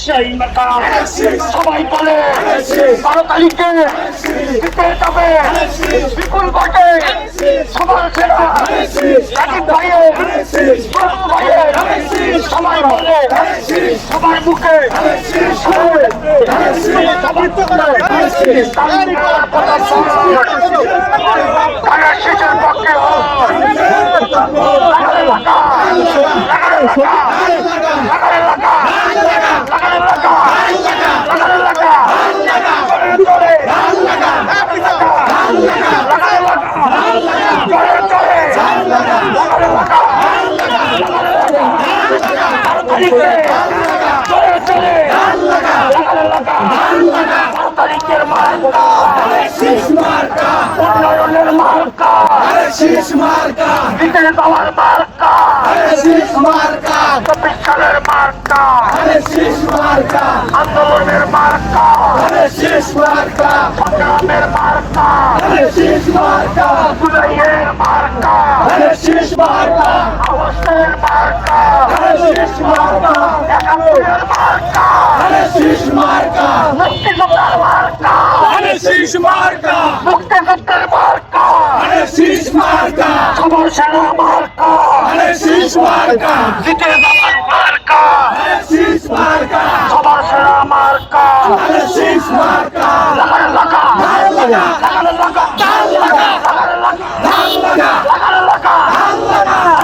সেই মার্কা সবাই বলে বারো তারিখে জিতে যাবে বিপুল ভোটে সবার সেরা রাজীব ভাইয়ের প্রভু ভাইয়ের সবাই বলে সবার মুখে সবাই তারা মার্কা। উন্নয়নের মার্কা শীষ মার্কা। দিতে যাওয়ার মার্কা। শীষ মার্কা। চব্বিশ সালের মার্কা। শীষ মার্কা। আন্দোলনের মার্কা। শীষ মার্কা। সংগ্রামের মার্কা। শীষ মার্কা। জুলাইয়ের মার্কা। শীষ মার্কা। আগস্টের মার্কা। শীষ মার্কা। একাত্তরের মার্কা। শীষ মার্কা। মুক্তিযোদ্ধার মার্কা। শীষ মার্কা। মুক্তিযুদ্ধের মার্কা। শীষ মার্কা। খবর সেরা মার্কা। শীষ মার্কা। জিতে যাওয়ার মার্কা। শীষ মার্কা। খবর সেরা মার্কা। শীষ মার্কা। লাগালে লাগা। লাগা। লাগালে লাগা। লাগালে লাগা। লাগা। লাগা।